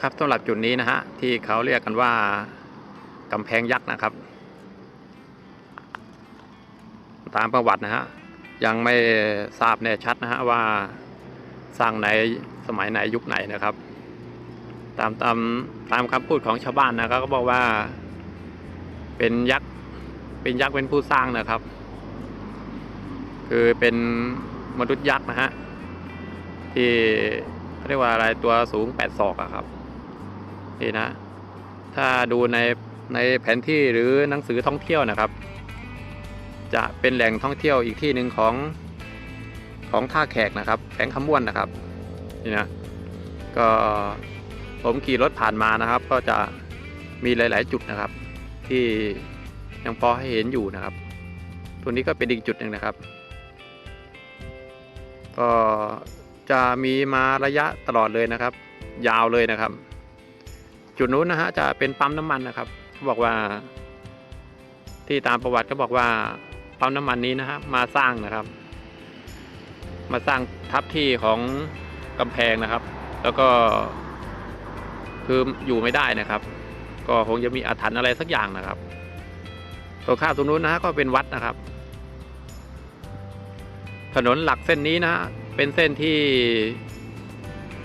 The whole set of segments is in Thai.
ครับสำหรับจุดนี้นะฮะที่เขาเรียกกันว่ากำแพงยักษ์นะครับ ตามประวัตินะฮะยังไม่ทราบแน่ชัดนะฮะว่าสร้างในสมัยไหนยุคไหนนะครับ ตามตามตามคำพูดของชาวบ้านนะครับก็บอกว่าเป็นยักษ์เป็นยักษ์เป็นผู้สร้างนะครับ คือเป็นมนุษย์ยักษ์นะฮะที่เขาเรียกว่าอะไรตัวสูงแปดศอกอะครับ นี่นะ ถ้าดูในในแผนที่หรือหนังสือท่องเที่ยวนะครับ จะเป็นแหล่งท่องเที่ยวอีกที่หนึ่งของของท่าแขกนะครับแขงคำม่วนนะครับนี่นะก็ผมขี่รถผ่านมานะครับ ก็จะมีหลาย ๆ จุดนะครับ ที่ยังพอให้เห็นอยู่นะครับ ตัวนี้ก็เป็นอีกจุดหนึ่งนะครับ ก็จะมีมาระยะตลอดเลยนะครับ ยาวเลยนะครับ จุดนู้นนะฮะจะเป็นปั๊มน้ำมันนะครับเขาบอกว่า ที่ตามประวัติก็บอกว่าปั๊มน้ำมันนี้นะฮะมาสร้างนะครับ มาสร้างทับที่ของกำแพงนะครับ แล้วก็คืออยู่ไม่ได้นะครับ ก็คงจะมีอาถรรพ์อะไรสักอย่างนะครับตรงข้ามตรงนู้นนะฮะก็เป็นวัดนะครับ ถนนหลักเส้นนี้นะฮะเป็นเส้นที่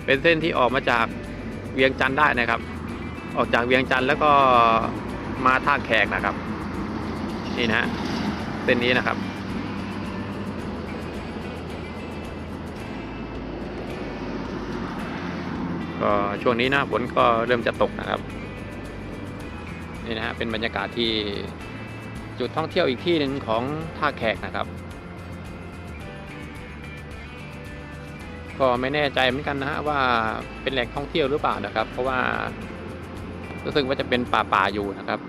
เป็นเส้นที่ออกมาจากเวียงจันทร์ได้นะครับ ออกจากเวียงจันทร์แล้วก็มาท่าแขกนะครับ นี่นะฮะเส้นนี้นะครับ ก็ช่วงนี้นะฝนก็เริ่มจะตกนะครับ นี่นะฮะเป็นบรรยากาศที่จุดท่องเที่ยวอีกที่หนึ่งของท่าแขกนะครับ ก็ไม่แน่ใจเหมือนกันนะฮะว่าเป็นแหล่งท่องเที่ยวหรือเปล่านะครับ เพราะว่า รู้สึกว่าจะเป็นป่าป่าๆอยู่นะครับ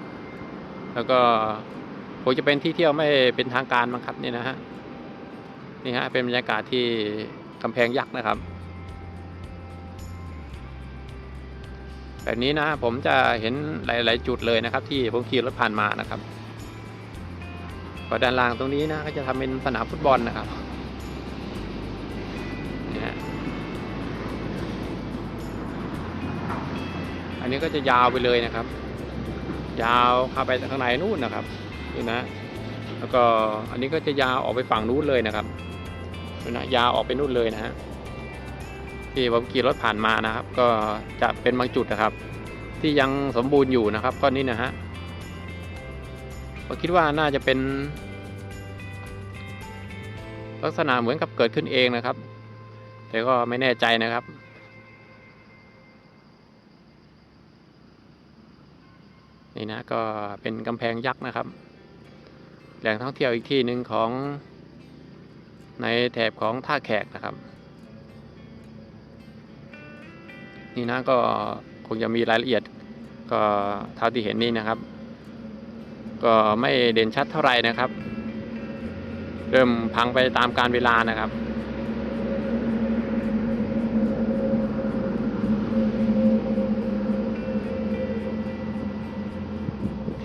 แล้วก็คงจะเป็นที่เที่ยวไม่เป็นทางการมั้งครับนี่นะฮะนี่ฮะเป็นบรรยากาศที่กำแพงยักษ์นะครับ แบบนี้นะผมจะเห็นหลาย ๆ จุดเลยนะครับ ที่ผมขี่รถผ่านมานะครับก็ด้านล่างตรงนี้นะก็จะทำเป็นสนามฟุตบอลนะครับ อันนี้ก็จะยาวไปเลยนะครับ ยาวเข้าไปข้างในนู่นนะครับนี่นะ แล้วก็อันนี้ก็จะยาวออกไปฝั่งนู้นเลยนะครับนี่นะยาวออกไปนู่นเลยนะฮะที่ผมขี่รถผ่านมานะครับ ก็จะเป็นบางจุดนะครับ ที่ยังสมบูรณ์อยู่นะครับก็นี่นะฮะผมคิดว่าน่าจะเป็น ลักษณะเหมือนกับเกิดขึ้นเองนะครับ แต่ก็ไม่แน่ใจนะครับ นี่นะก็เป็นกำแพงยักษ์นะครับ แหล่งท่องเที่ยวอีกที่หนึ่งของในแถบของท่าแขกนะครับ นี่นะก็คงจะมีรายละเอียดก็เท่าที่เห็นนี่นะครับ ก็ไม่เด่นชัดเท่าไหร่นะครับ เริ่มพังไปตามการเวลานะครับ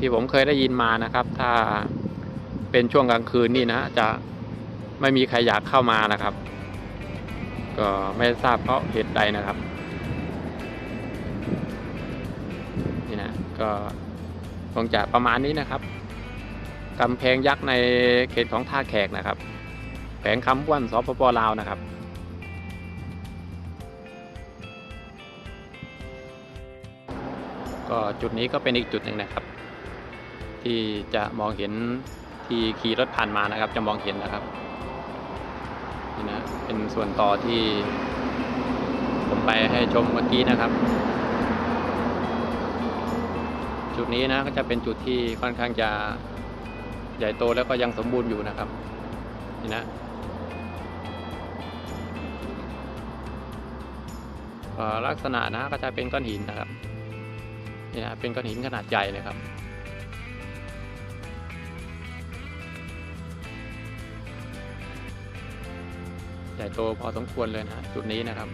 ที่ผมเคยได้ยินมานะครับ ถ้าเป็นช่วงกลางคืนนี่นะจะไม่มีใครอยากเข้ามานะครับ ก็ไม่ทราบเพราะเหตุใดนะครับนี่นะก็คงจะประมาณนี้นะครับกำแพงยักษ์ในเขตของท่าแขกนะครับแขวงคำว่านสปปลาวนะครับก็จุดนี้ก็เป็นอีกจุดหนึ่งนะครับ ที่จะมองเห็นที่ขี่รถผ่านมานะครับ จะมองเห็นนะครับนี่นะเป็นส่วนต่อที่ ผมไปให้ชมเมื่อกี้นะครับ จุดนี้นะก็จะเป็นจุดที่ค่อนข้างจะใหญ่โตแล้วก็ยังสมบูรณ์อยู่นะครับนี่นะลักษณะนะก็จะเป็นก้อนหินนะครับนี่นะเป็นก้อนหินขนาดใหญ่เลยครับ ใหญ่โตพอสมควรเลยนะจุดนี้นะครับ